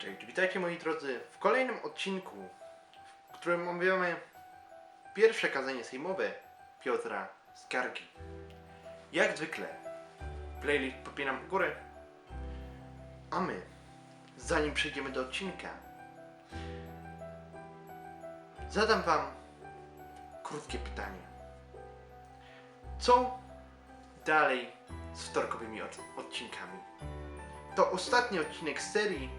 Cześć, witajcie moi drodzy w kolejnym odcinku, w którym omawiamy pierwsze kazanie sejmowe Piotra Skargi. Jak zwykle, playlist popinam w górę, a my, zanim przejdziemy do odcinka, zadam wam krótkie pytanie. Co dalej z wtorkowymi od- odcinkami? To ostatni odcinek serii,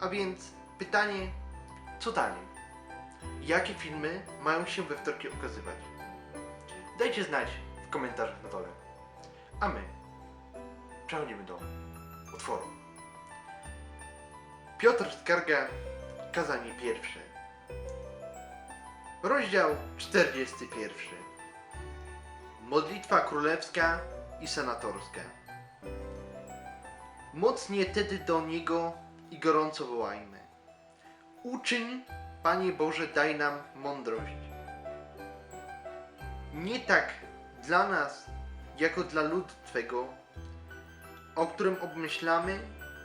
a więc pytanie, co dalej? Jakie filmy mają się we wtorki ukazywać? Dajcie znać w komentarzach na dole. A my przechodzimy do utworu. Piotr Skarga, kazanie pierwsze. Rozdział 41. Modlitwa królewska i senatorska. Mocnie tedy do Niego i gorąco wołajmy. Uczyń, Panie Boże, daj nam mądrość. Nie tak dla nas, jako dla ludu Twego, o którym obmyślamy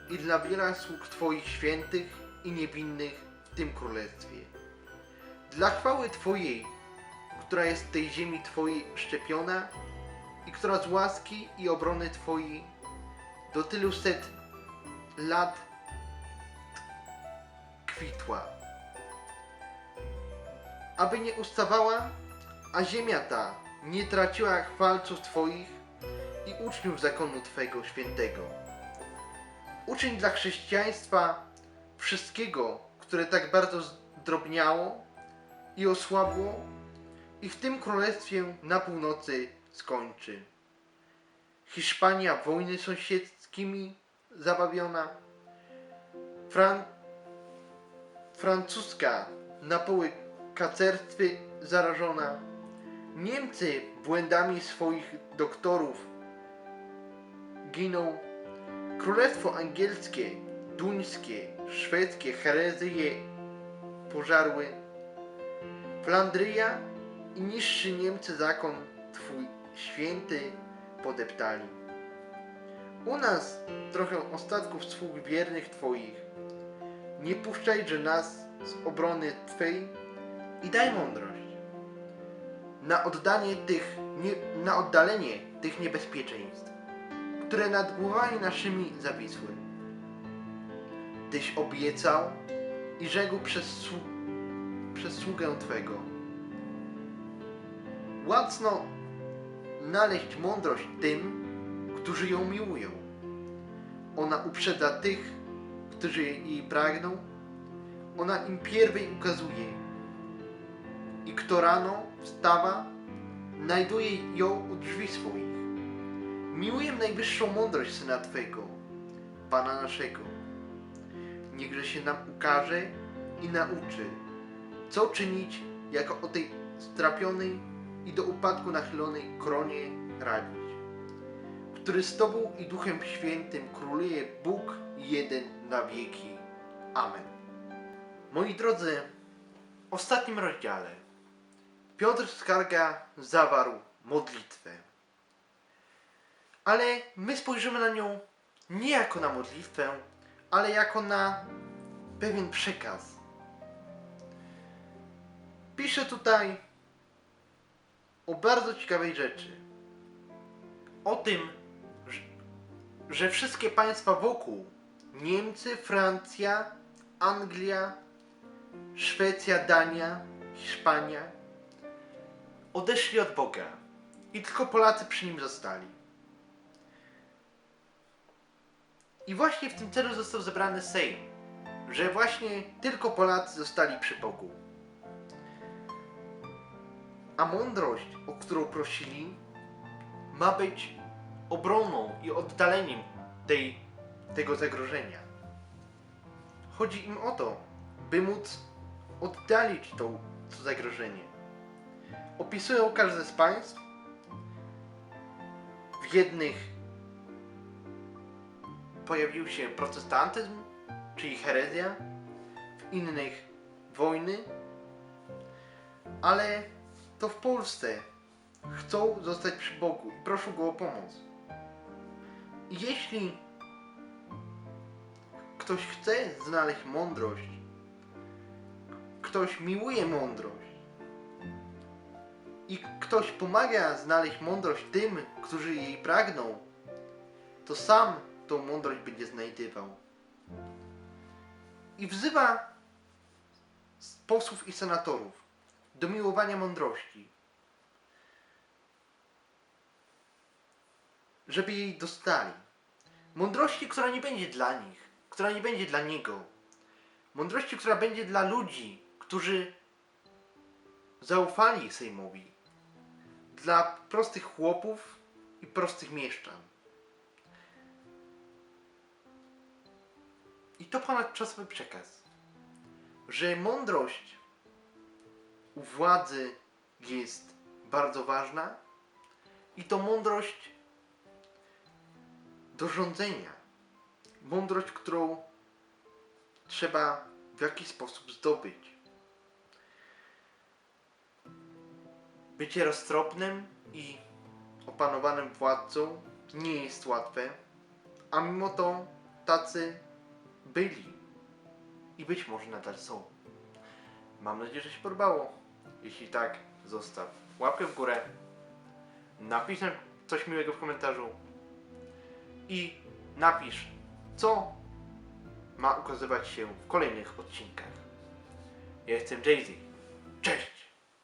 i dla wielu sług Twoich świętych i niewinnych w tym królestwie. Dla chwały Twojej, która jest w tej ziemi Twojej szczepiona i która z łaski i obrony Twojej do tylu set lat kwitła. Aby nie ustawała, a ziemia ta nie traciła chwalców Twoich i uczniów zakonu Twego świętego. Uczyń dla chrześcijaństwa wszystkiego, które tak bardzo zdrobniało i osłabło i w tym królestwie na północy skończy. Hiszpania wojny sąsiedzkimi zabawiona, Fran... francuska na poły kacerstwy zarażona, Niemcy błędami swoich doktorów giną, Królestwo angielskie, duńskie, szwedzkie herezyje pożarły, Flandria i niższy Niemcy zakon Twój święty podeptali. U nas trochę ostatków sług wiernych Twoich. Nie puszczajże nas z obrony Twej i daj mądrość. Na oddanie tych, nie, na oddalenie tych niebezpieczeństw, które nad głowami naszymi zawisły. Tyś obiecał i rzekł przez, przez sługę Twego. Łacno znaleźć mądrość tym, którzy ją miłują. Ona uprzedza tych, którzy jej pragną. Ona im pierwej ukazuje. I kto rano wstawa, znajduje ją u drzwi swoich. Miłuję najwyższą mądrość Syna Twego, Pana naszego. Niechże się nam ukaże i nauczy, co czynić jako o tej strapionej i do upadku nachylonej kronie radzić który z Tobą i Duchem Świętym króluje Bóg jeden na wieki. Amen. Moi drodzy, w ostatnim rozdziale Piotr Skarga zawarł modlitwę. Ale my spojrzymy na nią nie jako na modlitwę, ale jako na pewien przekaz. Pisze tutaj o bardzo ciekawej rzeczy. O tym, że wszystkie państwa wokół Niemcy, Francja, Anglia, Szwecja, Dania, Hiszpania odeszli od Boga i tylko Polacy przy nim zostali. I właśnie w tym celu został zebrany Sejm, że właśnie tylko Polacy zostali przy Bogu. A mądrość, o którą prosili, ma być obroną i oddaleniem tej, tego zagrożenia. Chodzi im o to, by móc oddalić to, to zagrożenie. Opisują każde z państw. W jednych pojawił się protestantyzm, czyli herezja, w innych wojny, ale to w Polsce chcą zostać przy Bogu i proszą Go o pomoc. Jeśli ktoś chce znaleźć mądrość, ktoś miłuje mądrość i ktoś pomaga znaleźć mądrość tym, którzy jej pragną, to sam tą mądrość będzie znajdywał. I wzywa posłów i senatorów do miłowania mądrości, żeby jej dostali. Mądrości, która nie będzie dla nich, która nie będzie dla niego. Mądrości, która będzie dla ludzi, którzy zaufali Sejmowi. Dla prostych chłopów i prostych mieszczan. I to ponadczasowy przekaz, że mądrość u władzy jest bardzo ważna i to mądrość do rządzenia. Mądrość, którą trzeba w jakiś sposób zdobyć. Bycie roztropnym i opanowanym władcą nie jest łatwe, a mimo to tacy byli i być może nadal są. Mam nadzieję, że się podobało. Jeśli tak, zostaw łapkę w górę, napisz nam coś miłego w komentarzu i napisz, co ma ukazywać się w kolejnych odcinkach. Ja jestem Jay-Z. Cześć!